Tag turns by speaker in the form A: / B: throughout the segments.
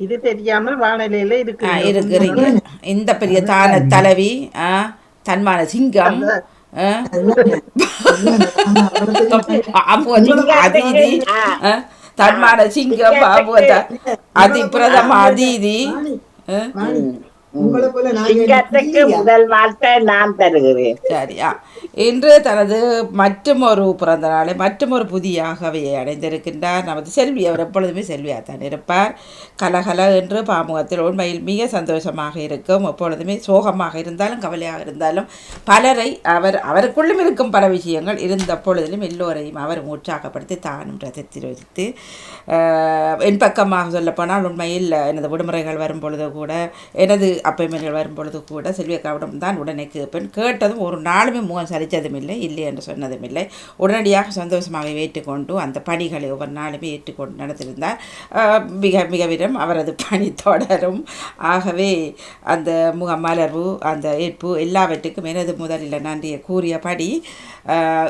A: இது- தெரியாமல் வானிலையில இருக்கு.
B: இருக்கிறீங்க. இந்த பெரிய தான தலைவி தன்மான சிங்கம் அதிதி தன்மான சிங்கம் பாபுவத அதி பிரதம அதிதி ஆ,
C: உங்களை போல நாங்க
D: சிங்கத்துக்கு முதல் வார்த்தை நான் தருகிறேன்.
B: சரியா. இன்று தனது மற்றும் ஒரு பிறந்த நாளை மற்றும் ஒரு புதிய அடைந்திருக்கின்றார். நமது செல்வி அவர் எப்பொழுதுமே செல்வியாக தான் இருப்பார். கலகல என்று பாமுகத்தில் உண்மையில் மிக சந்தோஷமாக இருக்கும். எப்பொழுதுமே சோகமாக இருந்தாலும் கவலையாக இருந்தாலும் பலரை அவர் அவருக்குள்ளும் இருக்கும் பல விஷயங்கள் இருந்த பொழுதிலும் எல்லோரையும் அவர் உற்சாகப்படுத்தி தானும் ரசித்து ரசித்து என் பக்கமாக சொல்லப்போனால் உண்மையில் எனது விடுமுறைகள் வரும் பொழுது கூட எனது அப்பைமைகள் வரும் பொழுது கூட செல்வியக்காவிடம் தான் உடனே கேட்பேன். கேட்டதும் ஒரு நாளுமே முகம் சலித்ததுமில்லை இல்லை இல்லை என்று சொன்னதும் இல்லை உடனடியாக சந்தோஷமாக ஏற்றுக்கொண்டு அந்த பணிகளை ஒவ்வொரு நாளுமே ஏற்றுக்கொண்டு நடத்திருந்தார் மிக மிகவிடம் அவரது பணி தொடரும். ஆகவே அந்த முகமலர்வு அந்த ஏற்பு எல்லாவற்றுக்கும் எனது முதலில் நன்றியை கூறியபடி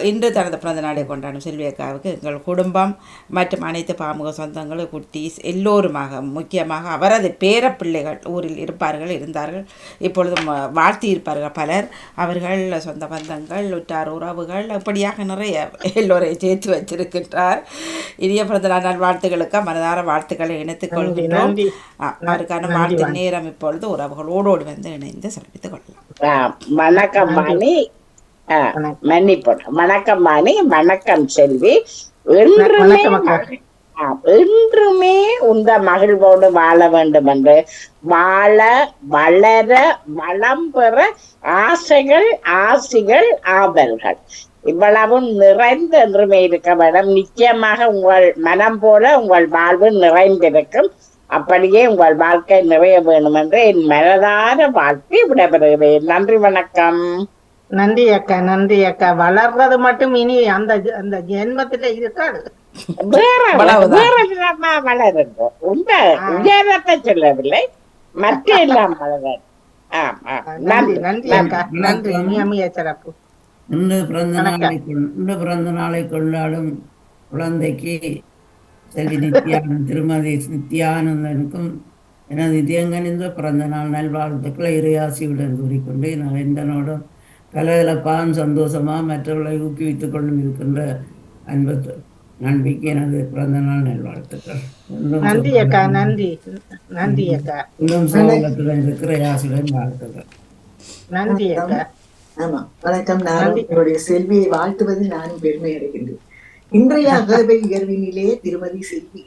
B: இன்று தனது பிறந்த நாளை கொண்டாடும் செல்வியக்காவுக்கு எங்கள் குடும்பம் மற்றும் அனைத்து பாமுக சொந்தங்களும் குட்டீஸ் எல்லோருமாக முக்கியமாக அவரது பேரப்பிள்ளைகள் ஊரில் இருப்பார்கள் இருந்தார்கள். இப்பொழுதும் வாழ்த்தியிருப்பார்கள் வாழ்த்தி இருப்பார்கள் பலர். அவர்கள் சொந்த பந்தங்கள் உற்றார் உறவுகள் இப்படியாக நிறைய எல்லோரையும் சேர்த்து வச்சிருக்கின்றார். இனிய பிறந்த நாள் மனதார வாழ்த்துக்களை இணைத்துக் கொள்கின்றோம். அவருக்கான வாழ்த்து நேரம் இப்பொழுது உறவுகளோடு வந்து இணைந்து சிறப்பித்துக் கொள்ளலாம்.
D: வணக்கம் வாணி ஆ, மன்னிப்போம். வணக்கம் வாணி வணக்கம் செல்வி. என்றுமே என்றுமே உந்த மகிழ்வோடு வாழ வேண்டும் என்று வாழ வளர வளம் பெற ஆசைகள் ஆசிகள் ஆதல்கள் இவ்வளவும் நிறைந்து என்றுமே இருக்க வேண்டும். நிச்சயமாக உங்கள் மனம் போல உங்கள் வாழ்வு நிறைந்திருக்கும். அப்படியே உங்கள் வாழ்க்கை நிறைய வேணும் என்று என் மனதார வாழ்க்கை விடைபெறுகிறேன். நன்றி வணக்கம்.
A: நன்றி அக்கா நன்றி அக்கா. வளர்றது மட்டும் இனி அந்த அந்த ஜென்மத்துல இருக்காது.
D: வளருங்க உங்க உயரத்தை சொல்லவில்லை. மற்ற எல்லாம் வளரும்
E: இன்று பிறந்த நாளை கொண்டாடும் குழந்தைக்கு செல்வி நித்யானந்த் திருமதி நித்யானந்தனுக்கும் எனது இதயங்கனிந்த பிறந்த நாள் நல்வாழ்த்துக்களை இறையாசியுடன் கூறிக்கொண்டு நான் எந்தனோடும் கலகலப்பான் சந்தோஷமா மற்றவர்களை ஊக்குவித்துக் கொண்டும் இருக்கின்ற அன்பு நண்பிக்கு எனது பிறந்த நாள் நல்வாழ்த்துக்கள்.
A: நன்றி அக்கா நன்றி. நன்றி அக்கா.
E: இன்னும் சோகத்துடன் இருக்கிற யாசியுடன் வாழ்த்துக்கள்.
A: நன்றி அக்கா.
C: ஆமா வணக்கம். நானும் என்னுடைய செல்வியை வாழ்த்துவதில் நானும் பெருமை அடைகின்றேன். இன்றைய அகவை உயர்வினிலே திருமதி செல்வி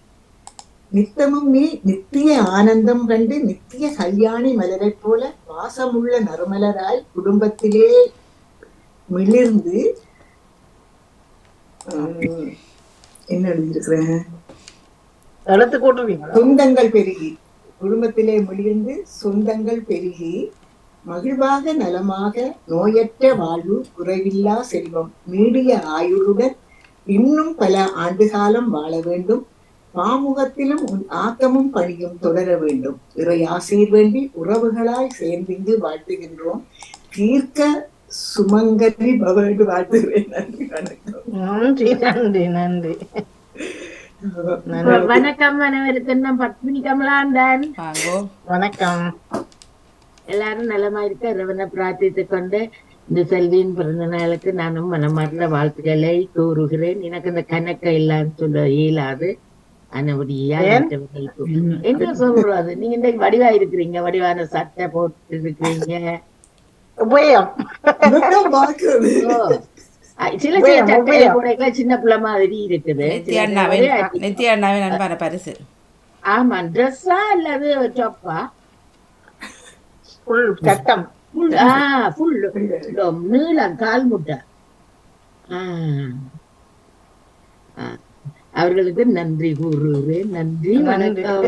C: நித்தமும் நீ நித்திய ஆனந்தம் கண்டு நித்திய கல்யாணி மலரைப் போல வாசமுள்ள நறுமலராய் குடும்பத்திலே மிளிர்ந்து உம், என்ன எழுதியிருக்கிறேன்
A: எழுத்து கூட்டுவீங்களா?
C: சொந்தங்கள் பெருகி. குடும்பத்திலே மிளிர்ந்து சொந்தங்கள் பெருகி மகிழ்வாக நலமாக நோயற்ற வாழ்வு குறைவில்லா செல்வம். நீடிய ஆயுளுடன் இன்னும் பல ஆண்டுகாலம் வாழ வேண்டும். பாமுகத்திலும் உன் ஆக்கமும் பணியும் தொடர வேண்டும். இறை ஆசீர் வேண்டி உறவுகளாய் சேர்ந்திங்கு வாழ்த்துகின்றோம். தீர்க்க சுமங்கலி பவண்டு வாழ்த்துகிறேன் நன்றி வணக்கம்.
A: நன்றி நன்றி நன்றி.
F: வணக்கம். அனைவருக்கும். நான் பத்மினி கமலாந்தன்.
B: வாங்கோ.
A: வணக்கம்.
F: எல்லாரும் நலமா இருக்க இறைவனை பிரார்த்தித்துக் கொண்டு இந்த செல்வியின் பிறந்த நாளுக்கு நானும் மனமார்ந்த வாழ்த்துக்களை கூறுகிறேன். எனக்கு இந்த கணக்க இல்லைன்னு சொல்ல இயலாது. அனபடியா என்ன சொல்றது? நீங்க இந்த வடிவா இருக்கிறீங்க. வடிவான சட்டை போட்டு இருக்கிறீங்க.
A: உபயம்
F: சில சில போட சின்ன பிள்ளை மாதிரி இருக்குது
B: நித்யா அண்ணாவின் அன்பான பரிசு
F: ஆமா ட்ரெஸ்ஸா அல்லது டாப்பா
A: புல் சட்டம்
F: ஆ ஃபுல் நீளம் கால் முட்டை. அவர்களுக்கு நன்றி கூறுகிறேன் நன்றி வணக்கம்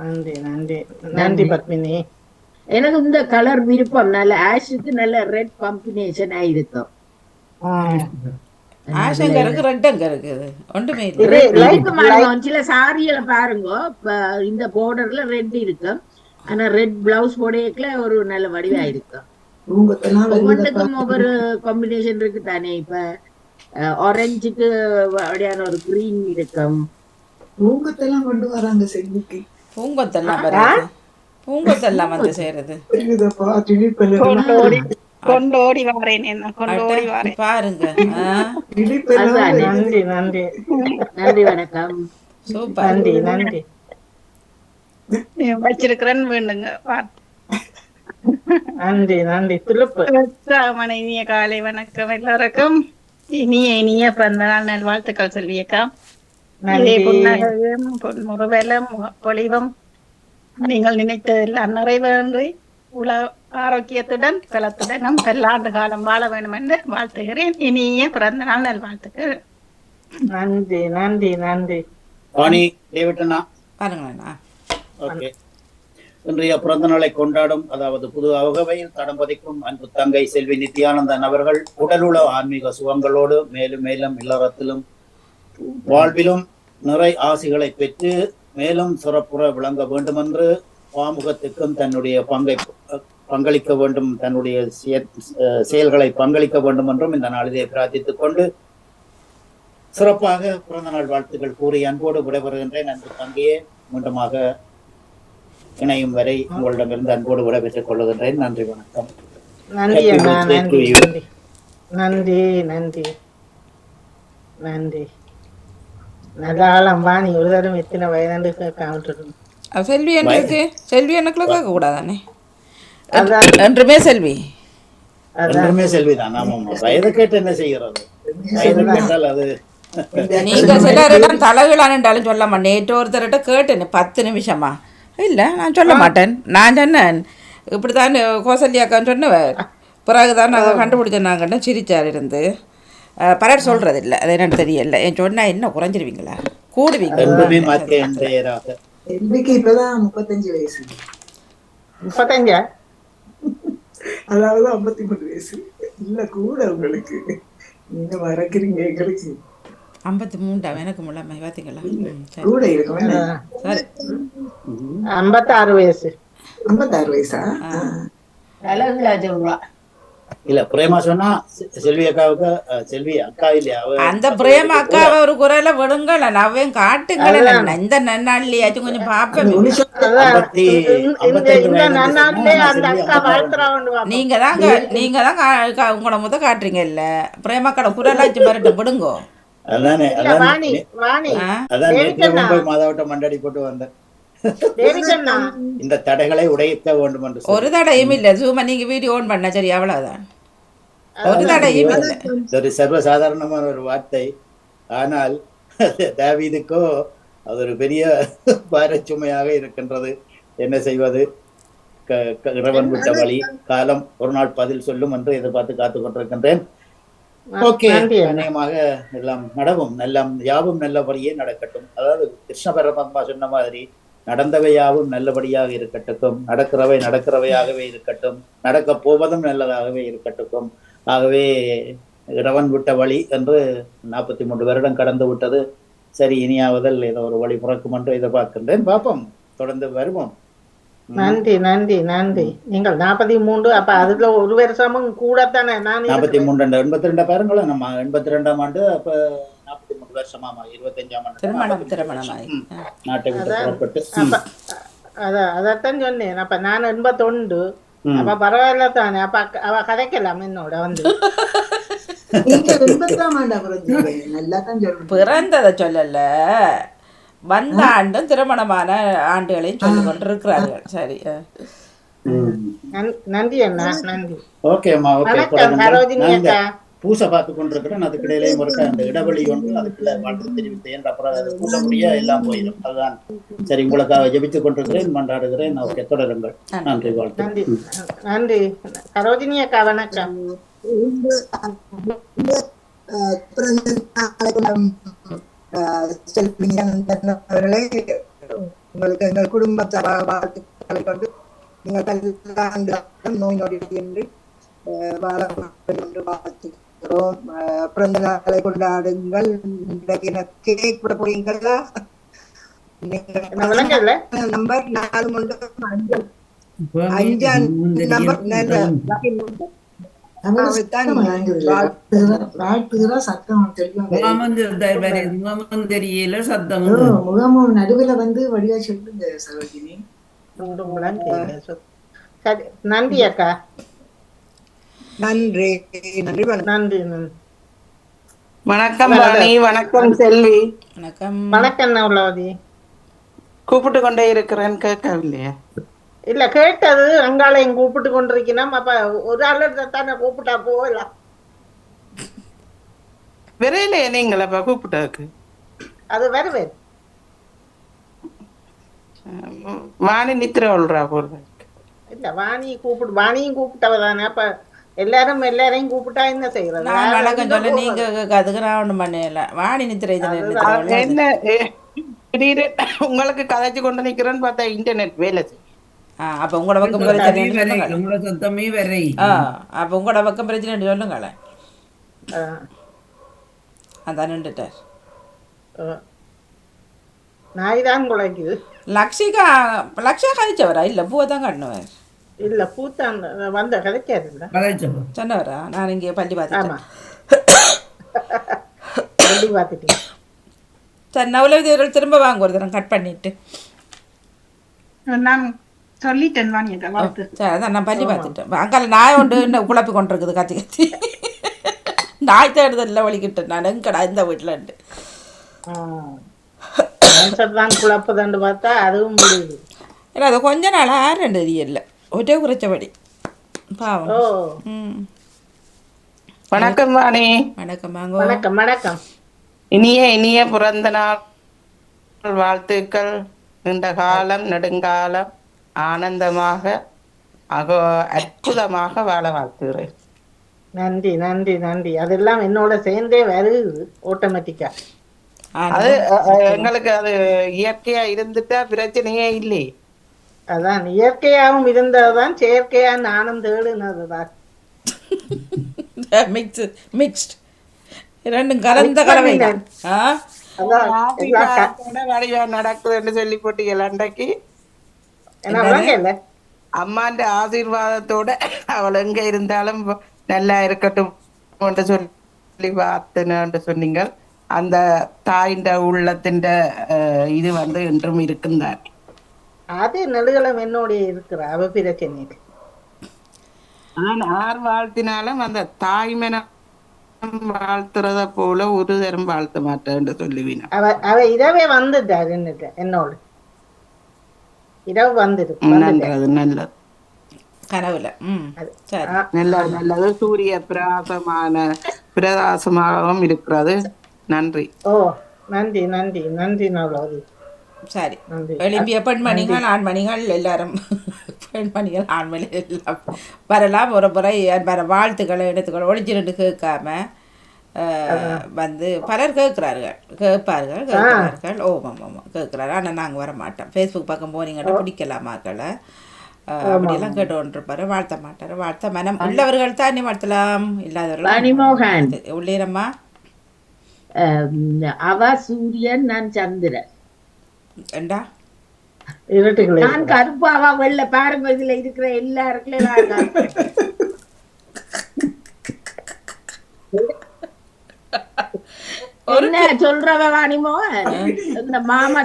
A: நன்றி நன்றி நன்றி பத்மினி
F: எனக்கு இந்த கலர் விருப்பம். நல்ல ஆஷுக்கு நல்ல ரெட் காம்பினேஷன் ஆயிருக்கும். சில சாரிகளை பாருங்க. இந்த பார்டர்ல ரெட் இருக்கும். ஆனா ரெட் பிளவுஸ் போடையக்குல ஒரு நல்ல வடிவா இருக்கும். ஒவ்வொன்றுக்கும் ஒவ்வொரு காம்பினேஷன் இருக்கு தானே. இப்ப ஆரஞ்சுக்கு அப்படியான ஒரு கிரீன் இருக்கும்.
C: பூங்கத்தெல்லாம் கொண்டு வராங்க செல்விக்கு
B: பூங்கொத்தெல்லாம் வருது பூங்கொத்தெல்லாம் வந்து செய்யறது
G: கொண்டோடி வாரேன் என்ன கொண்டோடி வாரேன்.
B: பாருங்க.
A: நன்றி நன்றி.
F: நன்றி வணக்கம்.
B: சூப்பர்.
A: நன்றி நன்றி.
G: வச்சிருக்கிறேன்னு வேண்டுங்க
A: நன்றி நன்றி. துளுப்பு
G: உற்சாகமான இனிய காலை வணக்கம் எல்லாருக்கும். இனிய இனிய பிறந்த நாள் நல்வாழ்த்துக்கள்
A: நன்றி.
G: புன்னகையும் பொன்முறுவலும் பொலிவும். நீங்கள் நினைத்ததெல்லாம் நிறைவேறி உல ஆரோக்கியத்துடன் பலத்துடனும் பல்லாண்டு காலம் வாழ வேண்டும் என்று வாழ்த்துகிறேன். இனிய பிறந்த நாள் நல்வாழ்த்துக்கள்.
A: நன்றி நன்றி நன்றி.
H: வாணி டேவிட்டனா
B: பாருங்களேண்ணா
H: ஓகே. இன்றைய பிறந்த நாளை கொண்டாடும் அதாவது புது அகவையில் தடம்பதிக்கும் அன்பு தங்கை செல்வி நித்யானந்தன் அவர்கள் உடலுள ஆன்மீக சுகங்களோடு மேலும் மேலும் இல்லறத்திலும் வாழ்விலும் நிறை ஆசிகளை பெற்று மேலும் சிறப்புற விளங்க வேண்டுமென்று பாமுகத்துக்கும் தன்னுடைய பங்கை பங்களிக்க வேண்டும் தன்னுடைய செயல்களை பங்களிக்க வேண்டும் என்றும் இந்த நாளிலே பிரார்த்தித்துக் கொண்டு சிறப்பாக பிறந்த நாள் வாழ்த்துக்கள் கூறி அன்போடு விடைபெறுகின்றேன். அன்பு தங்கையே மீண்டுமாக இணையும் வரை உங்களிடமிருந்து அன்போடு விடைபெற்றுக் கொள்ளுகின்றேன். நன்றி வணக்கம்.
A: நன்றி நன்றி. நன்றி நன்றி. நல்ல வாணி ஒரு தடவை எத்தனை வயதாண்டு காமிட்டு
B: அது செல்வி எனக்கு செல்வி எனக்குள்ள கேட்க கூடாதானே?
A: அதான்.
B: என்றுமே செல்வி.
A: அதான்.
H: என்றுமே செல்விதான். ஆமாம் வயதை கேட்டு என்ன செய்கிறது? வயது கேட்டால் அது
B: நீங்க சிலரிடம் நேற்று ஒருத்தர்கிட்ட கேட்டேன் பத்து நிமிஷமா. இல்லை நான் சொல்ல மாட்டேன். நான் சொன்னேன். இப்படித்தான் கோசல்யாக்கான்னு சொன்னவர். பிறகுதான் நாங்கள் கண்டுபிடிச்சோம் நாங்கள் சிரிச்சார் இருந்து. பலர் சொல்றது இல்லை அது என்னன்னு தெரியல. என் சொன்னா என்ன குறைஞ்சிருவீங்களா? கூடுவீங்க
H: என்றுமே மாற்ற என்றாக
C: செல்விக்கு இப்பதான் முப்பத்தஞ்சு வயசு.
A: முப்பத்தஞ்சா?
C: அதாவது ஐம்பத்தி மூணு வயசு. இல்ல கூட உங்களுக்கு. நீங்க மறக்கிறீங்க எங்களுக்கு.
B: ஐம்பத்தி மூண்டா எனக்கு முள்ளமை பார்த்தீங்களா ம், சரி.
C: கூட இருக்கும்
A: ஐம்பத்தாறு வயசு.
C: ஐம்பத்தாறு வயசா?
F: அழகுல சொல்றா
H: இல்ல பிரேமா சொன்னா செல்வி அக்காவுக்கு செல்வி அக்கா இல்லையா?
B: அந்த பிரேம அக்காவை ஒரு குரலை விடுங்கள நவ்வையும் காட்டுங்களேன். இந்த நன்னாள்லையாச்சும் கொஞ்சம்
A: வா.
B: நீங்க தான் கா- நீங்க தான் உங்களோட முத காட்டுறீங்க இல்ல? பிரேமக்கடை குரலாச்சு மரட்டு விடுங்கோ.
H: அதானே அதான் மாதாவட்ட மண்டாடி போட்டு வந்தேன். இந்த தடைகளை உடைக்க வேண்டும் என்று.
B: ஒரு தடையும் இல்ல. சும்மா நீங்க வீடியோ ஓன் பண்ண சரி அவ்வளவுதான். ஒரு தடையும் இல்ல.
H: ஒரு சர்வசாதாரணமான ஒரு வார்த்தை. ஆனால் தாவீதுக்கோ அது ஒரு பெரிய பாரச்சுமையாக இருக்கின்றது. என்ன செய்வது? க- க- இறைவன் விட்ட வழி. காலம் ஒரு நாள் பதில் சொல்லும் என்று எதிர்பார்த்து காத்துக் கொண்டிருக்கின்றேன். ஓகே. அநேகமாக எல்லாம் நடவும். எல்லாம் யாவும் நல்லபடியே நடக்கட்டும். அதாவது கிருஷ்ண பரமாத்மா சொன்ன மாதிரி நடந்தவை யாவும் நல்லபடியாக இருக்கட்டும் நடக்கிறவை நடக்கிறவையாகவே இருக்கட்டும். நடக்க போவதும் நல்லதாகவே இருக்கட்டும் ஆகவே இறைவன் விட்ட வழி என்று நாற்பத்தி மூன்று வருடம் கடந்து விட்டது. சரி இனியாவதில் ஏதோ ஒரு வழி பிறக்கும் என்று எதிர்பார்க்கின்றேன். பார்ப்போம். தொடர்ந்து வருவோம்.
A: நன்றி நன்றி நன்றி. நீங்கள் நாற்பத்தி மூன்று அப்ப அதுல ஒரு வருஷமும் கூடத்தானே? நான்
H: நாற்பத்தி. மூன்று எண்பத்தி ரெண்டு பாருங்களேன். நம்ம எண்பத்தி ரெண்டாம் ஆண்டு அப்ப நாற்பத்தி மூணு வருஷமாமா இருபத்தஞ்சாம் ஆண்டு
B: திருமணம் திருமணமாய்.
H: நாட்டை விட்டு
A: அதான்.
H: புறப்பட்டு
A: அதான் அதத்தான் சொன்னேன். அப்ப நான் எண்பத்தொண்டு. அப்ப பரவாயில்ல தானே. அப்ப அவ கதைக்கலாம் என்னோட வந்து.
B: பிறந்ததை சொல்லல. வந்த ஆண்டும் திருமணமான ஆண்டுகளையும் சொல்லிக் கொண்டிருக்கிறார்கள். சரி
A: நன்றி அண்ணா நன்றி.
H: ஓகே. அம்மா ஓகே பூசை பார்த்து கொண்டிருக்கிறேன். அதுக்கு இடையிலேயும் ஒரு அந்த இடைவெளி ஒன்று அதுக்குள்ள வாழ்த்து தெரிவித்தேன் அப்புறம் அது பூசை முடிய எல்லாம் போயிடும். அதுதான். சரி உங்களுக்காக ஜெபித்துக் கொண்டிருக்கிறேன். மன்றாடுகிறேன். ஓகே தொடருங்கள் நன்றி வாழ்த்து.
A: நன்றி. சரோஜினி அக்கா வணக்கம்.
I: அவர்களே உங்களுக்கு எங்கள் குடும்ப சபா- வாழ்த்துக்களை கொண்டு நீங்கள் நோய் நொடி என்று வாழ வேண்டும் என்று வாழ்த்துகிறோம் அஹ், பிறந்த நாளை கொண்டாடுங்கள் இன்றைக்கு கேக் கூட போறீங்களா நம்பர் நாலு மூன்று அஞ்சு
E: இப்பவே
I: அஞ்சாம் நம்பர்.
E: முகமும்
C: நடுவுல வந்து வடிவா சொல்லுங்க சரோஜினி
A: நன்றி அக்கா
I: நன்றி. நன்றி வணக்கம்.
A: நன்றி
J: வணக்கம் ராணி. வணக்கம் செல்வி.
B: வணக்கம்.
A: வணக்கம் நவலவதி
J: கூப்பிட்டு கொண்டே இருக்கிறேன். கேட்கவில்லையா.
A: இல்ல கேட்டது அங்காளையும் கூப்பிட்டு கொண்டிருக்கணும் அப்ப ஒரு ஆள் தானே கூப்பிட்டா போகலாம்
J: விரையிலே நீங்கள் அப்ப கூப்பிட்டாக்கு
A: அது வருவேன்
J: உம், வாணி நித்திர உள்றா போடுற
A: இல்ல வாணி கூப்பிட்டு வாணியும் கூப்பிட்டவ தானே. அப்ப எல்லாரும் எல்லாரையும் கூப்பிட்டா என்ன செய்யறது
B: நான் வணக்கம்
A: இருந்தா
B: சொல்ல? நீங்க அதுக்கு நான் ஒன்றும் பண்ணல வாணி நித்திரை
J: என்ன? திடீர்னு உங்களுக்கு கதைச்சு கொண்டு நிக்கிறேன்னு பார்த்தா இன்டர்நெட் வேலை
B: அப்போ உங்களோட பக்கம் பிரச்சனை
E: சத்தமே வரை.
B: அப்போ உங்களோட பக்கம் பிரச்சனை சொல்லுங்களேன் அதான் நின்றுட்டார்.
A: நாய் தான் குலைக்குது.
B: லக்ஷிகா லக்ஷா கழிச்சவரா? இல்லை பூவை தான் காட்டினவர்.
A: இல்ல பூத்தான் வந்த கிடைக்காது இல்ல
B: சொன்னவரா? நான் இங்கே பள்ளி பார்த்துட்டேன்.
A: வெள்ளி பார்த்துட்டீங்க.
B: சரி நவலவி அவர்கள் திரும்ப வாங்க. ஒரு தரம் கட் பண்ணிட்டு.
G: நான் சொல்லிட்டேன்
B: சரி அதான் நான் பள்ளி பார்த்துட்டேன். அங்கால நாய் ஒன்று இன்னும் குழப்பி கொண்டிருக்குது கத்தி கத்தி. நாய் தேடுதலில் வலிக்கிட்டேன் நான் எங்கடா இந்த வீட்டில்
A: ஆன்சர் தான் குழப்பதுன்னு பார்த்தா அதுவும் முடியுது.
B: ஏன்னா அது கொஞ்ச நாளாக ரெண்டு ஒரே குறைச்சபடி பாவம்.
J: வணக்கம் வாணி.
B: வணக்கம் வாங்க.
A: வணக்கம் வணக்கம்.
J: இனிய இனிய பிறந்த நாள். வாழ்த்துக்கள். நீண்ட காலம் நெடுங்காலம். ஆனந்தமாக அக அற்புதமாக வாழ வாழ்த்துகிறேன்.
A: நன்றி நன்றி நன்றி. அதெல்லாம் என்னோட சேர்ந்தே வருது ஆட்டோமேட்டிக்கா
J: அது எங்களுக்கு அது இயற்கையா இருந்துட்டா பிரச்சனையே இல்லை
A: அதான் இயற்கையாகவும் இருந்ததுதான் செயற்கையா நானும் தேடுனதுதான்.
B: மிக்ஸ் மிக்ஸ்ட் ரெண்டும் கலந்த கலவை
J: நடக்குதுன்னு சொல்லி போட்டீங்க
A: விளங்கல
J: அம்மாண்ட ஆசீர்வாதத்தோட அவள் எங்க இருந்தாலும் நல்லா இருக்கட்டும் என்று சொல்லி பார்த்தேன்னு சொன்னீங்க. அந்த தாயின்ற உள்ளத்தின் இது வந்து என்றும் இருக்குந்தார்
A: அது நெடுகலம் என்னோட இருக்கிற அவ பிரச்சனை இல்லை.
J: நான் ஆர் வாழ்த்தினாலும் அந்த தாய்மன வாழ்த்துறத போல ஒரு தரம் வாழ்த்த மாட்டேன்னு சொல்லுவீங்க
A: அவ அவ இரவே வந்துட்டார் என்னட்ட என்னோட. இரவு வந்துருக்கு வந்துட்டார்
J: நல்லது நல்லது.
B: கனவுல ம் சரி.
A: ஆ,
J: நல்லது நல்லது. சூரிய பிரகாசமான பிரகாசமாகவும் இருக்கிறது. நன்றி.
A: ஓ நன்றி நன்றி நன்றி நவலோதி
B: சரி.
A: நன்றி.
B: எழும்பிய பெண்மணிகள் ஆண்மணிகள் எல்லாரும். பெண்மணிகள் ஆண்மணிகள் எல்லாம். வரலாம். ஒரு முறை வர வாழ்த்துக்களை எடுத்துக்களை ஒளிஞ்சு நின்று கேட்காம வந்து பலர் கேட்குறார்கள். கேட்பார்கள் கேட்கிறார்கள். ஓமாம் ஆமாம் கேட்குறாரு ஆனால் நாங்கள் வர மாட்டோம் ஃபேஸ்புக் பக்கம் போனீங்கன்னா பிடிக்கலாமாக்களை அப்படியெல்லாம் கேட்டு கொண்டிருப்பாரு வாழ்த்த மாட்டார். வாழ்த்த மனம் உள்ளவர்கள் தானே வாழ்த்தலாம். இல்லாதவர்கள் உள்ளேரம்மா?
F: அவ சூரியன் நான் சந்திரன்.
B: ஏண்டா?
F: நான் கருப்பு அவ வெள்ள பாருங்க இதுல இருக்கிற எல்லா இடத்துலயும் நான் கருப்பு. என்ன சொல்றவ இந்த மாமா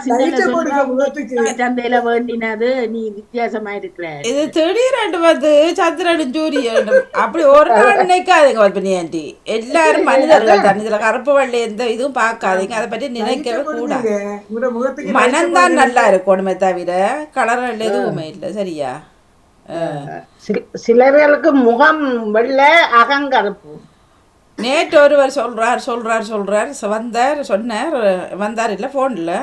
F: சந்தையில வேண்டினது நீ வித்தியாசமா இருக்கிற
B: இது திடீரெண்டு வந்து சந்திரனும் சூரியனும். அப்படி ஒரு நாள் நினைக்காதீங்க பத்மினி ஆண்டி. எல்லாரும் மனிதர்கள் தான். இதுல கருப்பு வெள்ளை எந்த இதுவும் பார்க்காதீங்க. அதை பற்றி நினைக்கவே கூடாது. மனம்தான் நல்லா இருக்கணுமே தவிர கலர்கள் எதுவுமே இல்லை. சரியா?
A: சில- சிலர்களுக்கு முகம் வெள்ளை அகங்கருப்பு.
B: நேற்று ஒருவர் சொல்றார் சொல்றார் சொல்றார். ச- வந்தார் சொன்னார். வந்தார் இல்லை ஃபோனில்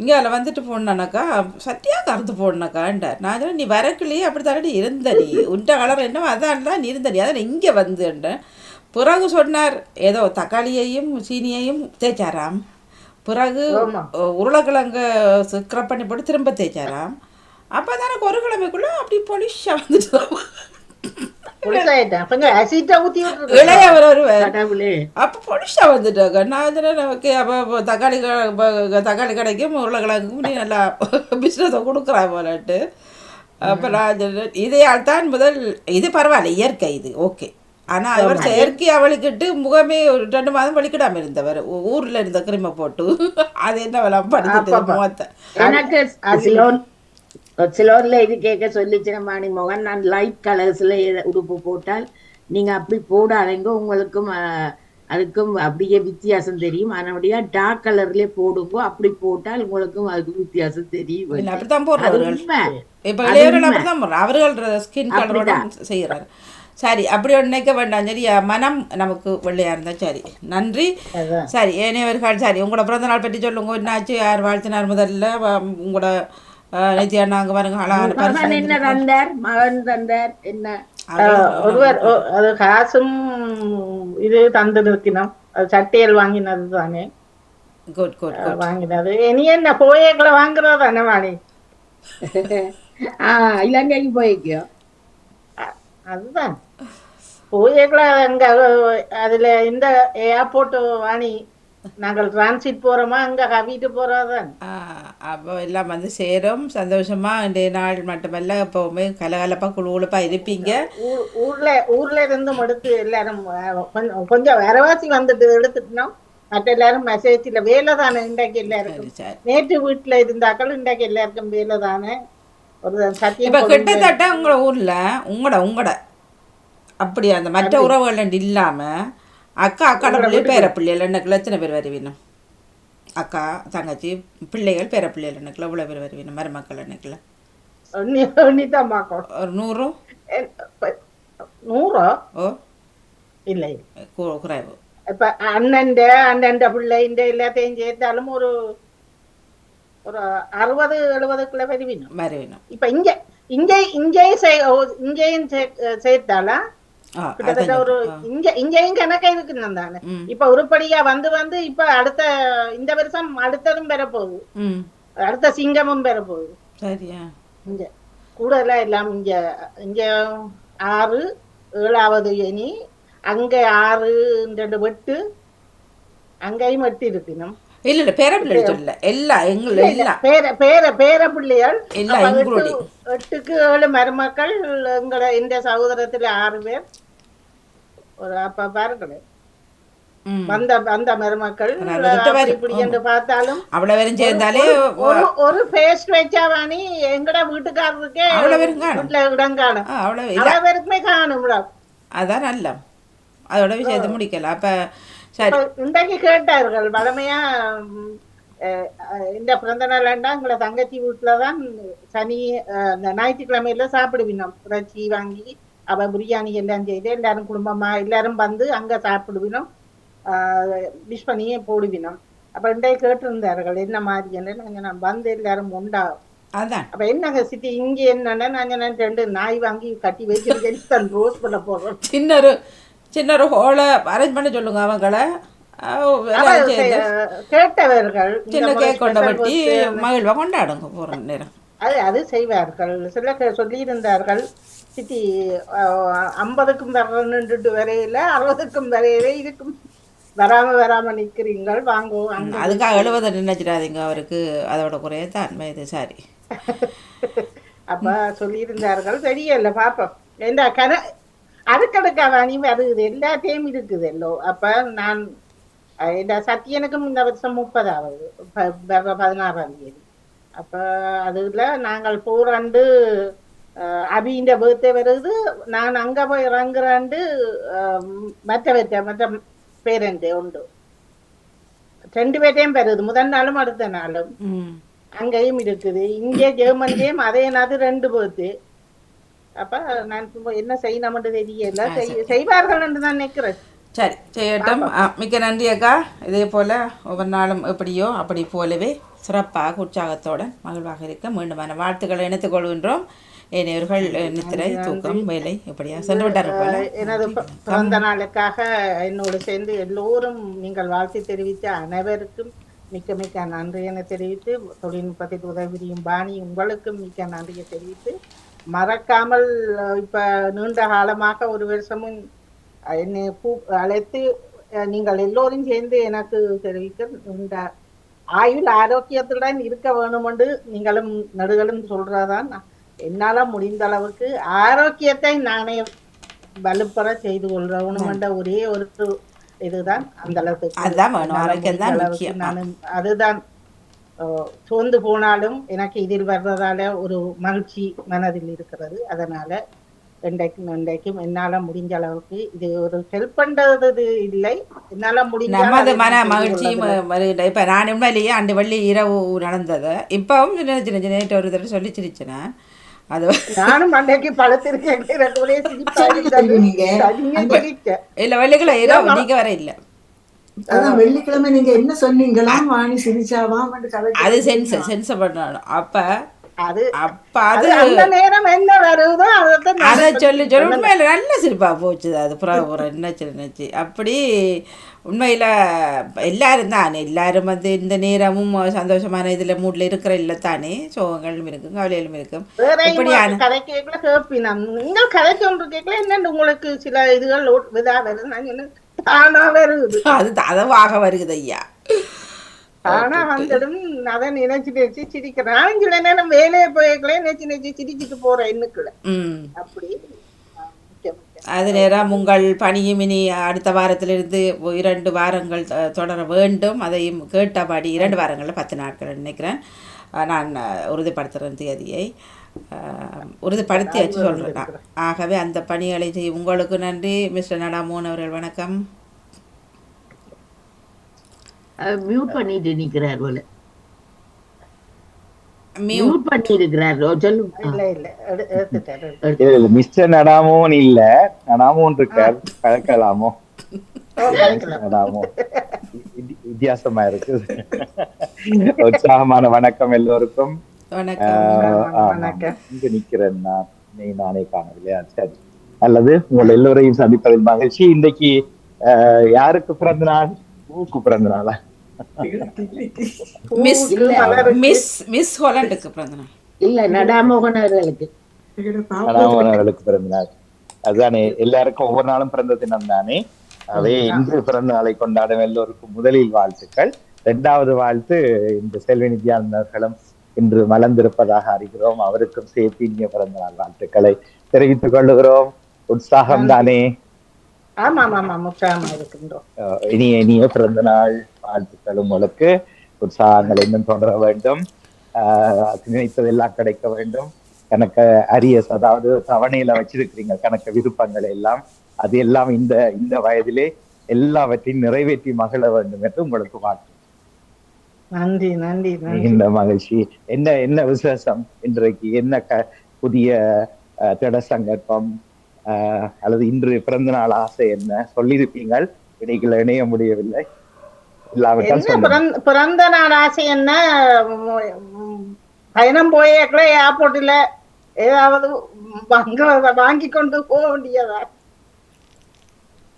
B: இங்கே அதில் வந்துட்டு போனானாக்கா சத்தியாக கருத்து போடணாக்காண்டார் நான் சொன்னேன், நீ வரக்குள்ளேயே அப்படி தானடி இருந்த நீ உண்ட கலர் என்னவோ அதான் தான் நீ இருந்த நீ அதான் இங்கே வந்துட்டேன் பிறகு சொன்னார் ஏதோ தக்காளியையும் சீனியையும் தேய்ச்சாராம். பிறகு உருளைக்கிழங்க ஸ்க்ரப் பண்ணி போட்டு திரும்ப தேய்ச்சாராம். அப்போ தான் ஒரு கிழமைக்குள்ளே அப்படி பொலிஷாக வந்துட்டு இளையவர் ஒருவர்
F: கடவுளே
B: அப்போ வந்துட்டாங்க நான் தக்காளி தக்காளி கடைக்கும் உருளைக்கிழங்குக்கும் நல்லா பிஸ்னஸை கொடுக்குறா போலட்டு அப்போ நான் இதையால் தான் முதல் இது பரவாயில்ல இயற்கை இது ஓகே ஆனா அவர் செயற்கை அவளுக்கிட்டு முகமே ஒரு ரெண்டு மாதம் வலிக்கிடாம இருந்தவர் ஊர்ல இருந்த கிரும போட்டு அது என்ன படிச்சுட்டு முகத்தை
F: சிலோன்ல இது கேட்க சொல்லிச்சின மாணி மோகன் நான் லைட் கலர்ஸ்ல உடுப்பு போட்டால் நீங்க அப்படி போடாதீங்க. உங்களுக்கும் அதுக்கும் அப்படியே வித்தியாசம் தெரியும். ஆனபடியா டார்க் கலர்லயே போடுங்க. அப்படி போட்டால் உங்களுக்கும் அதுக்கு வித்தியாசம் தெரியும்.
B: அப்படித்தான் போடுறாங்க அவர்கள். ஸ்கின் கலரோட செய்யறாரு. சரி அப்படி நினைக்க வேண்டாம். சரி மனம் நமக்கு வெள்ளையா இருந்தா சரி. நன்றி. சரி ஏனையவர்கள் சரி உங்களோட பிறந்த நாள் பற்றி சொல்லுங்க. என்னாச்சு? யார் வாழ்த்தினார் முதல்ல? உங்களோட நித்யா நாங்க பாருங்க அழகான
F: என்ன தந்தார்? மகன் தந்தார் என்ன?
A: ஒருவர் அது காசும் இது தந்திருக்கணும் அது சட்டையல் வாங்கினது தானே.
B: குட் குட்
A: வாங்கினது. இனி என்ன போயங்களை வாங்குறது தானே வாணி?
F: இலங்கைக்கு போய்க்கோ
A: அதுதான். போயங்களை அங்க அதுல இந்த ஏர்போர்ட் வாணி நாங்கள் டிரான்சிட் போறோமா? அங்க கவிட்டு போறதுதான்
B: அப்போ எல்லாம் வந்து சேரும். சந்தோஷமா இன்றைய நாள் மட்டுமல்ல எப்பவுமே கலகலப்பா குழுகுழுப்பா இருப்பீங்க.
A: ஊ- ஊர்ல ஊர்ல இருந்தும் எடுத்து எல்லாரும் கொஞ்சம் கொஞ்சம் வரவாசி வந்துட்டு எடுத்துட்டோம் மற்ற எல்லாரும் மெசேஜ்ல வேலை தானே இன்றைக்கு எல்லாருக்கும். நேற்று வீட்டுல இருந்தாக்கள் இன்றைக்கு எல்லாருக்கும் வேலை தானே ஒரு சத்தியம்
B: இப்ப கிட்டத்தட்ட உங்களோட ஊர்ல உங்களோட உங்களோட அப்படி அந்த மற்ற உறவுகள் இல்லாம அக்கா அக்காட பிள்ளை பேர பிள்ளைகள் என்னக்குள்ள எத்தனை பேர் வருவீனும் அக்கா தங்கச்சி பிள்ளைகள் பேர பிள்ளைகள் என்னக்குள்ள இவ்வளோ பேர் வருவீனும் மருமக்கள் என்னக்குள்ள ஒரு
A: இப்ப நூறோ?
B: ஓ.
A: இல்லை.
B: குறைவு.
A: இப்ப அண்ணன்ட அண்ணன்ட பிள்ளைண்ட எல்லாத்தையும் சேர்த்தாலும் ஒரு ஒரு அறுபது எழுபதுக்குள்ள வருவினும்
B: வருவீனும்
A: இப்ப இங்க இங்க இங்கேயும் இங்கேயும் சே- சேர்த்தாலா?
B: ஆ
A: கிட்டத்தட்ட ஒரு. இங்க இங்கேயும் கணக்கா இருக்குன்னு தானே. இப்ப உருப்படியா வந்து வந்து இப்ப அடுத்த இந்த வருஷம் அடுத்ததும் பெறப்போகுது அடுத்த சிங்கமும் பெறப்போகுது
B: சரியா.
A: இங்க. கூடலாம் எல்லாம் இங்க இங்க ஆறு ஏழாவது இனி அங்க ஆறு ரெண்டு வெட்டு அங்கேயும் வெட்டு இருக்கணும்
B: இல்ல இல்ல பேர பிள்ளைகள் சொல்லல. எல்லாம் எங்கள எல்லாம்
A: பேர பேர பேர பிள்ளைகள்.
B: எல்லாம் including.
A: எட்டுக்கு ஏழு மருமக்கள் எங்களோட இந்த சகோதரத்துல ஆறு பேர். ஒரு அப்ப பாருங்களேன். வந்த வந்த மருமக்கள். இப்படி என்று பார்த்தாலும்
B: அவ்வளோ பேரும் சேர்ந்தாலே
A: ஒரு ஒரு பேஸ்ட் வச்சாவானி எங்கட வீட்டுக்காரருக்கே
B: அவ்வளவு பேரும் காணும்.
A: வீட்டுல இடம் காணும். அவ்வளவு பேருக்குமே காணும்.
B: அதான் நல்ல அதோட விஷயத்தை முடிக்கல அப்ப
A: இன்றைக்கு கேட்டார்கள் வளமையா இந்த பிறந்த நாளாண்டா எங்களை தங்கச்சி வீட்டுலதான் சனி ஞாயிற்றுக்கிழமையில சாப்பிடுவினோம். இறைச்சி வாங்கி அவ பிரியாணி எல்லாம் செய்து எல்லாரும் குடும்பமா எல்லாரும் வந்து அங்க சாப்பிடுவினோம். விஷ் பண்ணியே போடுவினோம். அப்ப இன்றைக்கு கேட்டிருந்தார்கள் என்ன மாதிரி என்ன நாங்க நான் வந்து எல்லாரும் உண்டா?
B: அதான்.
A: அப்ப என்னங்க சிட்டி இங்க என்னன்னா நாங்க ரெண்டு நாய் வாங்கி கட்டி வச்சிருக்கேன் ரோஸ் பண்ண போறோம்.
B: சின்ன சின்ன ஒரு ஹோலை அரேஞ்ச் பண்ண சொல்லுங்க அவங்கள.
A: கேட்டவர்கள்
B: சின்ன கேக் கொண்ட வட்டி மகிழ்வா கொண்டாடுங்க போற நேரம்.
A: அது அது செய்வார்கள். சில சொல்லியிருந்தார்கள் சிட்டி ஐம்பதுக்கும் வர்றன்னுட்டு வரையில அறுபதுக்கும் வரையில இதுக்கும் வராம வராம நிக்கிறீங்கள் வாங்குவோம் அங்க
B: அதுக்காக எழுபது நினைச்சிடாதீங்க அவருக்கு. அதோட குறையத்தான் இது சாரி.
A: அப்ப சொல்லியிருந்தார்கள் தெரியல பாப்போம். என்ன கன அடுக்கடுக்கா வாணி வருது எல்லாத்தையும் இருக்குது எல்லோ அப்ப நான் இந்த சத்தியனுக்கும் இந்த வருஷம் முப்பதாவது பதினாறாம் தேதி. அப்ப அதுல நாங்கள் போறாண்டு அபின்ற பேர்த்தே வருது. நான் அங்க போய் இறங்குறாண்டு மற்ற வைத்த மற்ற பேரண்டு உண்டு. ரெண்டு பேர்ட்டையும் பெறுது. முதல் நாளும் அடுத்த நாளும். அங்கேயும் இருக்குது. இங்கே ஜெர்மன்லயும் அதே நாது ரெண்டு போகுது அப்ப நான் என்ன செய்யணும்னு தெரியல. செய்- செய்வார்கள் என்று நான் நினைக்கிறேன்.
B: சரி செய்யட்டும். மிக்க நன்றி அக்கா. இதே போல் ஒவ்வொரு நாளும் எப்படியோ அப்படி போலவே சிறப்பாக உற்சாகத்தோட மகிழ்வாக இருக்க மீண்டுமான வாழ்த்துக்களை இணைத்துக் கொள்கின்றோம். ஏனையவர்கள் நித்திரை தூக்கம் வேலை இப்படியா சென்று போல.
A: எனது பிறந்த நாளுக்காக என்னோடு சேர்ந்து எல்லோரும் நீங்கள் வாழ்த்து தெரிவித்த அனைவருக்கும் மிக்க மிக்க நன்றியை தெரிவித்து தொழில்நுட்பத்தில் உதவி புரியும் பாணி உங்களுக்கும் மிக்க நன்றியை தெரிவித்து மறக்காமல் இப்ப நீண்ட காலமாக ஒரு வருஷமும் என்னை கூ அழைத்து நீங்கள் எல்லோரும் சேர்ந்து எனக்கு தெரிவிக்க இந்த ஆயுள் ஆரோக்கியத்துடன் இருக்க வேணும் என்று நீங்களும் நடுகளும் சொல்றதான் என்னால முடிந்த அளவுக்கு ஆரோக்கியத்தை நானே வலுப்பெற செய்து கொள்றவனுமென்ற ஒரே ஒரு இதுதான் அந்த அளவுக்கு.
B: அதுதான்
A: அதுதான். சோர்ந்து போனாலும் எனக்கு இதில் வர்றதால ஒரு மகிழ்ச்சி மனதில் இருக்கிறது. அதனால இன்றைக்கும் இன்றைக்கும் என்னால முடிஞ்ச அளவுக்கு இது ஒரு ஹெல்ப் பண்றது இல்லை. என்னால முடிஞ்ச
B: நமது மன மகிழ்ச்சியும். வருகின்ற இப்போ நான் உண்மையிலேயே அண்டு வள்ளி இரவு நடந்தது. இப்பவும் சின்ன சின்ன சின்ன நேற்று ஒரு தடவை சொல்லி அது
A: நானும் பழத்திருக்கேன்.
C: நீங்க.
A: சிரிச்சேன்.
B: இல்லை வெள்ளிக்கிழமை இரவு நீங்கள் வர இல்லை.
C: அதான் வெள்ளிக்கிழமை நீங்க என்ன சொன்னீங்களா வாணி சிரிச்சாவாம் கதை
B: அது சென்ஸ் சென்ஸ் பண்ணணும் அப்போ
A: அது
B: அப்போ
A: அது அந்த நேரம் என்ன வருதோ
B: அதை சொல்லி சொல்லி உண்மையில் நல்ல சிரிப்பாக போச்சு. அது புறம் என்னாச்சு என்னாச்சு. அப்படி உண்மையில் எல்லாரும் தானே. எல்லாரும் வந்து இந்த நேரமும் சந்தோஷமான இதில் மூடில் இருக்கிற இல்லை தானே. சோகங்களும் இருக்கும் கவலைகளும் இருக்கும். இப்படியான
A: கதை கேட்கல கேட்பினான் நீங்கள் கதை சொல்ற கேட்கல என்னண்டு உங்களுக்கு சில இதுகள் ஓ- இதா வருது நான் சொன்னேன். தானா வருது.
B: அது ததவாக வருகுது ஐயா.
A: ஆனா வந்துடும். அதை நினைச்சு நினைச்சு சிரிக்கிறேன். சில நேரம் வேலையை போய்க்கல நினைச்சு நினைச்சு சிரிச்சிட்டு போறேன் இன்னுக்குள்ள. அப்படி.
B: அது நேரம் உங்கள் பணியும் இனி அடுத்த வாரத்திலிருந்து இரண்டு வாரங்கள் தொடர வேண்டும். அதையும் கேட்டபடி இரண்டு வாரங்களில் பத்து நாட்கள் நினைக்கிறேன். நான் உறுதிப்படுத்துகிறேன் தேதியை. அஹ், உறுதிப்படுத்தியாச்சு சொல்கிறேன். ஆகவே அந்த பணிகளை செய்ய உங்களுக்கு நன்றி. மிஸ்டர் நடாமோன் அவர்கள் வணக்கம்.
F: மியூட் பண்ணிட்டு நிக்கிறார் போல.
B: மியூ
F: மியூட் பண்ணி இருக்கிறார் சொல்லு.
A: இல்ல இல்ல.
K: இல்ல இல்ல. மிஸ்டர் நடாமோன் இல்ல. நடாமோன் இருக்கார். கலக்கலாமோ. நடாமோ. வித்தி- வித்தியாசமா இருக்கு. உற்சாகமான வணக்கம் எல்லோருக்கும். இங்க நிக்கிறேன் நான் நீ நானே காணவில்லையா சரி. அல்லது உங்கள் எல்லோரையும் சந்திப்பதில் மகிழ்ச்சி. இன்றைக்கு ஆஹ், யாருக்கு பிறந்த நாள்? ஊக்கு பிறந்த நாளா?
B: மிஸ். மிஸ் மிஸ் ஹோலண்டுக்கு பிறந்த
F: இல்ல நடாமோகன் அவர்களுக்கு
K: பிறந்த நாள் அதுதானே எல்லாருக்கும் ஒவ்வொரு நாளும் பிறந்த தினம் தானே அவே இன்று பிறந்த நாளை கொண்டாடும் எல்லோருக்கும் முதலில் வாழ்த்துக்கள். இரண்டாவது வாழ்த்து இந்த செல்வி நித்யானந்தர்களும் இன்று மலர்ந்திருப்பதாக அறிகிறோம். அவருக்கும் சேர்த்து இனிய பிறந்த நாள் வாழ்த்துக்களை தெரிவித்துக் கொள்ளுகிறோம். உற்சாகம் தானே
A: ஆமா ஆமா இருக்கின்றோம்
K: இனிய இனிய பிறந்த நாள் வாழ்த்துக்கள் உங்களுக்கு உற்சாகங்கள் இன்னும் தொடர வேண்டும் நினைத்ததெல்லாம் கிடைக்க வேண்டும். கணக்க அரியஸ் அதாவது தவணையில வச்சிருக்கிறீங்க கணக்க விருப்பங்கள் எல்லாம். அது எல்லாம் இந்த இந்த வயதிலே எல்லாவற்றையும் நிறைவேற்றி மகிழ வேண்டும் என்று உங்களுக்கு வாழ்த்து.
A: நன்றி நன்றி
K: இந்த மகிழ்ச்சி. என்ன என்ன விசேஷம்? இன்றைக்கு என்ன க புதிய திட சங்கல்பம் அஹ், அல்லது இன்று பிறந்த நாள் ஆசை என்ன? சொல்லியிருப்பீங்கள். இணைகளை இணைய முடியவில்லை.
A: என்ன பிறந்த- நாள் ஆசை என்ன? பயணம் போயேக்கல ஏர்போர்ட்ல ஏதாவது வாங்க வாங்கி கொண்டு போக வேண்டியதா?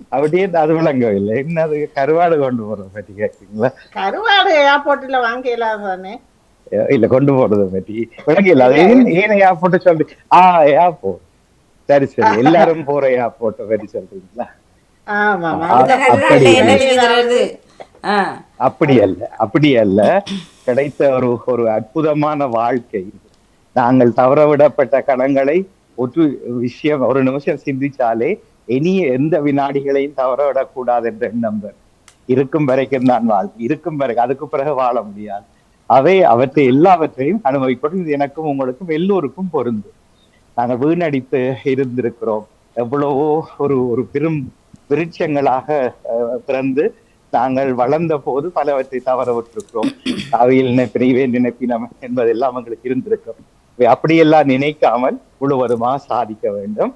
K: அப்படியே அது விளங்கவில்லை. என்னது கருவாடு கொண்டு போறத பற்றி கேட்குறீங்களா
A: கருவாடு ஏர்போர்ட்ல வாங்க இல்லாதானே
K: இல்ல கொண்டு போறத பற்றி விளங்கல அது ஏன் ஏன் ஏர்போர்ட் சொல்லி ஆ ஏர்போர்ட். சரி சரி. எல்லாரும் போற ஏர்போர்ட்டை பற்றி சொல்றீங்களா? அப்படி அல்ல அப்படி அல்ல. கிடைத்த ஒரு ஒரு அற்புதமான வாழ்க்கை நாங்கள் தவற விடப்பட்ட கணங்களை ஒரு விஷயம் ஒரு நிமிஷம் சிந்திச்சாலே இனி எந்த வினாடிகளையும் தவற விடக்கூடாது என்ற எண்ணம். இருக்கும் வரைக்கும் நான் வாழ் இருக்கும் வரைக்கும் அதுக்கு பிறகு வாழ முடியாது. அவை அவற்றை எல்லாவற்றையும் அனுபவிக்கணும் இது எனக்கும் உங்களுக்கும் எல்லோருக்கும் பொருந்தும். நாங்கள் வீணடித்து இருந்திருக்கிறோம். எவ்வளவோ ஒரு ஒரு பெரும் விருட்சங்களாக பிறந்து நாங்கள் வளர்ந்த போது பலவற்றை தவற விட்டிருக்கிறோம் அவையில் நினைப்பினை நினைப்பினம் என்பதெல்லாம் எங்களுக்கு இருந்திருக்கும். அப்படியெல்லாம் நினைக்காமல் முழுவதுமா சாதிக்க வேண்டும்.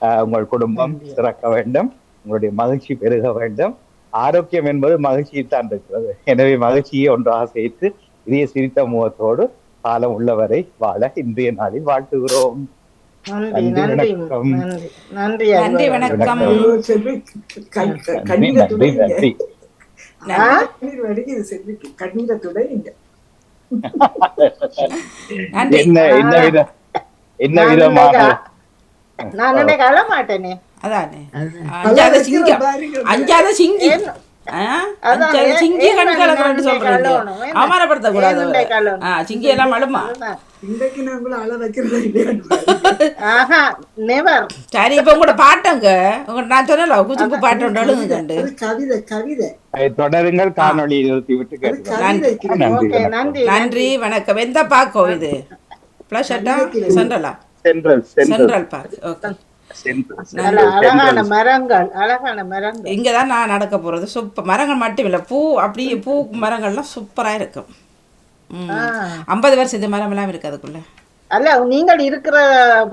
K: ஆஹ் உங்கள் குடும்பம் சிறக்க வேண்டும். உங்களுடைய மகிழ்ச்சி பெருக வேண்டும். ஆரோக்கியம் என்பது மகிழ்ச்சியை தான் இருக்கிறது. எனவே மகிழ்ச்சியை ஒன்றாக சேர்த்து இதய சிரித்த முகத்தோடு காலம் உள்ளவரை வாழ இன்றைய நாளில் வாழ்த்துகிறோம்.
A: நன்றி
K: நன்றி,
A: நன்றி
K: வணக்கம். என்ன என்ன வித என்ன
A: நான்
K: விதமான
A: நினைக்க- நான் நினைக்க அழ மாட்டேனே
B: அதானே.
F: அதுதான்.
B: அஞ்சாத சிங்கம்
C: பாருங்க.
B: அஞ்சாத சிங்கி சிங்கி
A: ஏன்
B: கண்
A: நான்
B: கலக்கிறேன்னு
A: இன்றைக்கு
B: சொல்றீங்க
A: அழணும்? ஏன்
B: அவமானப்படுத்தக்கூடாது
A: ஏன்
B: அவரை.
A: இன்றைக்கு அழணும்?
B: ஆ சிங்கி எல்லாம் அழுமா
A: அதுதான்.
C: இன்றைக்கு நான் உங்களை அழ வைக்கிறது இல்லையா?
A: ஆஹா நெவர்
B: சரி இப்ப உங்களோட பாட்டுங்க உங்க நான் சொன்னல குச்சிப்பு பாட்டு ஒன்று
K: காணொளி நிறுத்தி நன்றி. வணக்கம்.
A: நன்றி
B: நன்றி வணக்கம். எந்த பாக்கோ இது? Plus சென்ட்ரலா
K: central central
B: central park okay
A: அழகான மரங்கள் அழகான மரங்கள்.
B: இங்கே தான் நான் நடக்க போகிறது சூப்பர் மரங்கள் மட்டும் இல்லை பூ அப்படியே பூ மரங்கள்லாம் சூப்பராக இருக்கும். ஐம்பது வருஷத்து மரம் எல்லாம் இருக்கு அதுக்குள்ள.
A: அல்ல நீங்கள் இருக்கிற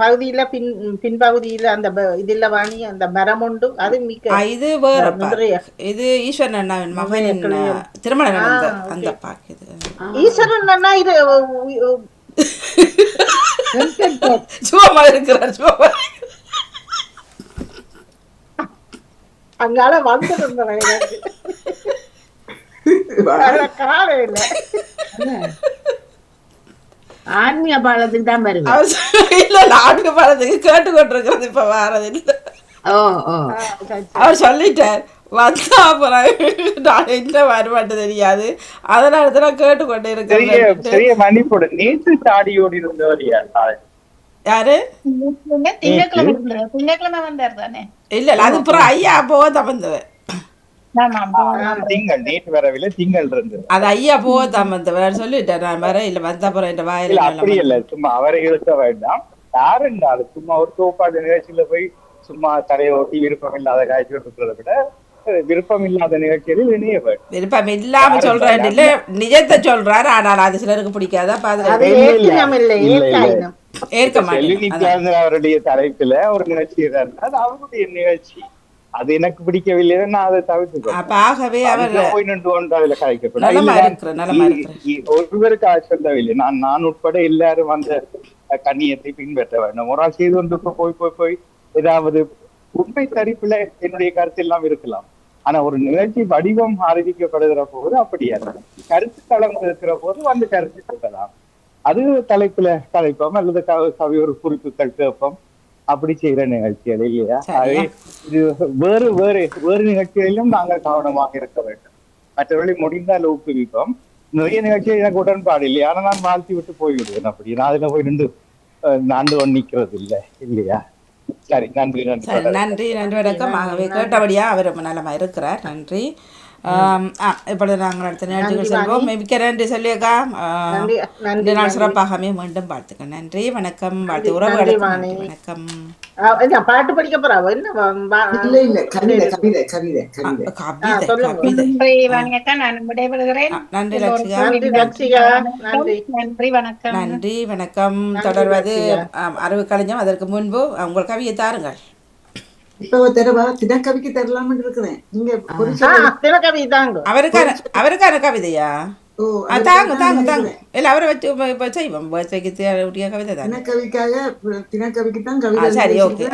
A: பகுதியில பின் பின்பகுதியில அந்த இதுல வாணி அந்த மரம் உண்டு. அது மிக்க
B: இது வேற இது ஈஸ்வரன் அண்ணாவின்
A: கிளிகள்.
B: திருமணம் நடந்த அந்த இது.
A: ஈஸ்வரன் அண்ணா இது
B: சும்மா இருக்கிறார் சும்மா
A: அங்கால வந்துருந்தேன் எனக்கு. அதுல காலையில
F: ஆன்மீக பாலத்துக்கு தான்
B: சொ- இல்ல இல்ல ஆட்டுக்கு பழத்துக்கு கேட்டு கொண்டிருக்கிறது இப்ப வாரது இல்லை. அவர் சொல்லிட்டார் வந்தா அப்புறம் நான் என்ன வருமாட்டு தெரியாது. அதனால தான் கேட்டுக்கொண்டு
K: பெரிய மன்னிப்போடு நேற்று தாடியோடு இருந்தவர் யார்?
B: யாரு?
G: திங்கட்கிழமை வந்தாரு. திங்கட்கிழமை வந்தார் தானே?
B: இல்ல அது அப்புறம் ஐயா போக
K: திங்கள் நேற்று வரவில்லை திங்கள் இருந்தது.
B: அது ஐயா போக தமந்தவர் சொல்லிட்டேன் நான் வர இல்ல வந்த அப்புறம் இந்த வாயில
K: இல்ல
B: நல்ல
K: அப்படி இல்ல
B: மருந்து.
K: சும்மா அவரை இழுக்க வேண்டாம். யாருன்னாலும் சும்மா ஒரு தோப்பாடு நிகழ்ச்சியில போய் சும்மா தலையோட்டி விருப்பம் இல்லாத காய்ச்சி இருக்கிறத விட விருப்பம் இல்லாத நிகழ்ச்சிகளில் இணைய வேண்டும்.
B: விருப்பம் இல்லாம சொல்றேன் இல்ல நிஜத்தை சொல்றாரு ஆனால் அது சிலருக்கு பிடிக்காத? அப்ப ஏற்க மாட்டேன்.
K: அவருடைய தலைப்புல ஒரு நிகழ்ச்சி அது அவருடைய நிகழ்ச்சி. அது எனக்கு பிடிக்கவில்லை நான் அதை தவிர்த்துக்கோ
B: அப்ப ஆகவே அவர்
K: அதுல போய் நின்று கொண்டு அதுல கலைக்கப்படும்
B: நலமா
K: இல்ல,
B: இருக்கிறேன், நலமா
K: இ-
B: இருக்கிறேன்.
K: இ- ஒருவருக்கு சொல்லவில்லை நான் நான் உட்பட எல்லாரும் அந்த கண்ணியத்தை பின்பற்ற வேண்டும் ஒரு செய்து வந்து போய் போய் போய் ஏதாவது உண்மை தரிப்புல என்னுடைய கருத்து எல்லாம் இருக்கலாம். ஆனா ஒரு நிகழ்ச்சி வடிவம் அறிவிக்கப்படுகிற போது அப்படி அல்ல கருத்து களம் இருக்கிற போது வந்து கருத்து சொல்லலாம் அது தலைப்புல கலைப்போம் அல்லது கவி ஒரு குறிப்புகள் கேட்போம் அப்படி செய்யற நிகழ்ச்சிகள் இல்லையா. அது இது வேறு வேறு வேறு நிகழ்ச்சிகளிலும் நாங்கள் கவனமாக இருக்க வேண்டும். மற்றவர்களை முடிந்தால் ஊக்குவிப்போம். நிறைய நிகழ்ச்சிகள் எனக்கு உடன்பாடு இல்லை. ஆனா நான் வாழ்த்தி விட்டு போய்விடுவேன் அப்படி. நான் அதுல போய் நின்று நான்கு ஒன் நிக்கிறது இல்லை. இல்லையா? சரி நன்றி நன்றி.
B: நன்றி நன்றி வணக்கம். ஆகவே கேட்டபடியா அவர் ரொம்ப நலமா இருக்கிறார். நன்றி. இப்பொழுது நாங்கள் அடுத்த நிகழ்ச்சிகள் செல்வோம் மிக்க நன்றி சொல்லியக்கா.
A: நன்றி,
B: இந்த நாள். சிறப்பாகவே மீண்டும் வாழ்த்துக்கள் நன்றி வணக்கம். வாழ்த்து உறவுகளுக்கு வணக்கம்.
A: பாட்டு படிக்க போறாவோ
G: நன்றி வணக்கம்.
B: தொடர்வது அறிவு கலைஞம் அதற்கு முன்பு உங்கள் கவியை தாருங்கள்.
C: இப்ப தரவா? தினக்கவிக்கு தரலாம்னு இருக்கிறேன். நீங்க
A: தினக்கவி தாங்க.
B: அவருக்கான அவருக்கான கவிதையா? தாங்க தாங்க. இல்ல. அவரை வச்சு செய்வோம். கவிதை தானே.
C: தினக்கவிக்காக தினக்கவிக்கு தான்
B: ஆ
C: கவிதை
B: சரி ஓகே.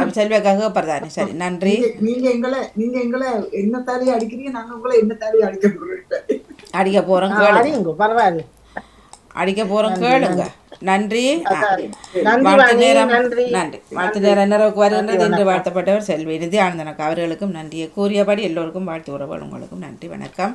B: சரி நன்றி.
C: நீங்க- எங்களை நீங்க எங்களை என்ன தாலியை அடிக்கிறீங்க நாங்க உங்களை என்ன தாலியை அடிக்க போறோம்
B: அடிக்க
A: பரவாயில்ல.
B: அடிக்க போறோம் கேளுங்க. நன்றி. வாழ்த்து நேரம்.
A: நன்றி.
B: வாழ்த்து நேரம் நிறைவுக்கு வருகின்றது என்று. வாழ்த்தப்பட்டவர் செல்வி நிதி ஆனந்தனுக்கு. அவர்களுக்கும் நன்றியை கூறியபடி எல்லோருக்கும் வாழ்த்து உறவுகள். உங்களுக்கும் நன்றி. வணக்கம்.